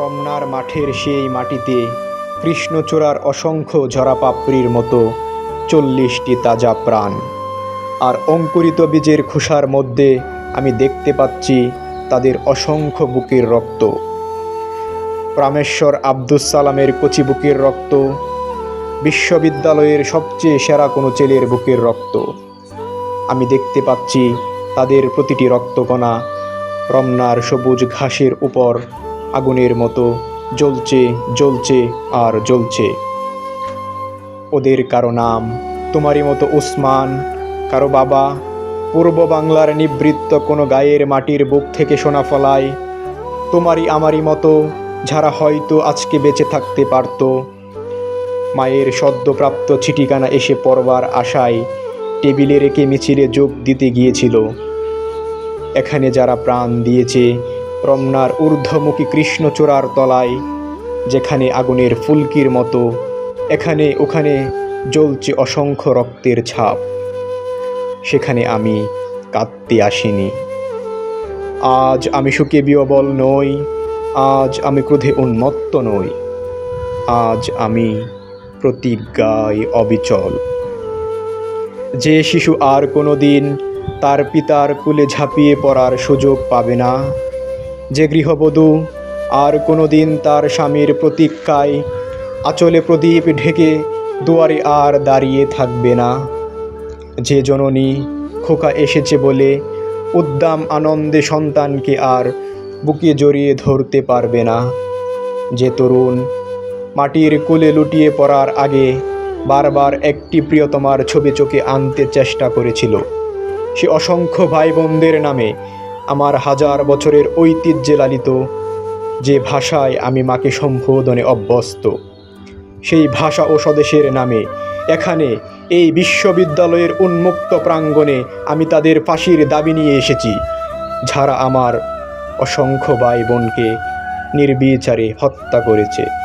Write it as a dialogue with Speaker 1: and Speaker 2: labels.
Speaker 1: রমনার মাঠের সেই মাটিতে কৃষ্ণচূড়ার অসংখ্য ঝরাপাপড়ির মতো চল্লিশটি তাজা প্রাণ। আর অঙ্কুরিত বীজের খোসার মধ্যে আমি দেখতে পাচ্ছি তাদের অসংখ্য বুকের রক্ত। প্রামেশ্বর আব্দুস সালামের কচি বুকের রক্ত, বিশ্ববিদ্যালয়ের সবচেয়ে সেরা কোনো ছেলের বুকের রক্ত। আমি দেখতে পাচ্ছি তাদের প্রতিটি রক্তকণা রমনার সবুজ ঘাসের উপর আগুনের মতো, জ্বলছে জ্বলছে আর জ্বলছে। ওদের কারও নাম তোমারই মতো উসমান, কারও বাবা। পূর্ব বাংলার নিবৃত্ত কোনো গায়ের মাটির বুক থেকে সোনা ফলায়। তোমারই আমারই মতো, যারা হয়তো আজকে বেঁচে থাকতে পারত। মায়ের সদ্যপ্রাপ্ত ছিটিকানা এসে পড়বার আশায় টেবিলে রেখে মিছিলে যোগ দিতে গিয়েছিল। এখানে যারা প্রাণ দিয়েছে রমনার ঊর্ধ্বমুখী কৃষ্ণচূড়ার তলায়, যেখানে আগুনের ফুলকির মতো, এখানে ওখানে জ্বলছে অসংখ্য রক্তের ছাপ। সেখানে আমি কাঁদতে আসিনি। আজ আমি সুখে বিয়বল নই, আজ আমি ক্রোধে উন্মত্ত নই, আজ আমি প্রতিজ্ঞায় অবিচল। যে শিশু আর কোনো দিন তার পিতার কুলে ঝাঁপিয়ে পড়ার সুযোগ পাবে না যে গৃহবধূ আর কোনো দিন তার স্বামীর প্রতীক্ষায় আঁচলে প্রদীপ ঢেকে দুয়ারে আর দাঁড়িয়ে থাকবে না। যে জননী খোকা এসেছে বলে উদ্দাম আনন্দে সন্তানকে আর বুকে জড়িয়ে ধরতে পারবে না। যে তরুণ মাটির কোলে লুটিয়ে পড়ার আগে বারবার একটি প্রিয়তমার ছবি চোখে আনতে চেষ্টা করেছিল। সে অসংখ্য ভাই বোনদের নামে আমার হাজার বছরের ঐতিহ্যে লালিত। যে ভাষায় আমি মাকে সম্বোধনে অভ্যস্ত, সেই ভাষা ও স্বদেশের নামে এখানে এই বিশ্ববিদ্যালয়ের উন্মুক্ত প্রাঙ্গণে আমি তাদের ফাঁসির দাবি নিয়ে এসেছি, যারা আমার অসংখ্য ভাই বোনকে নির্বিচারে হত্যা করেছে।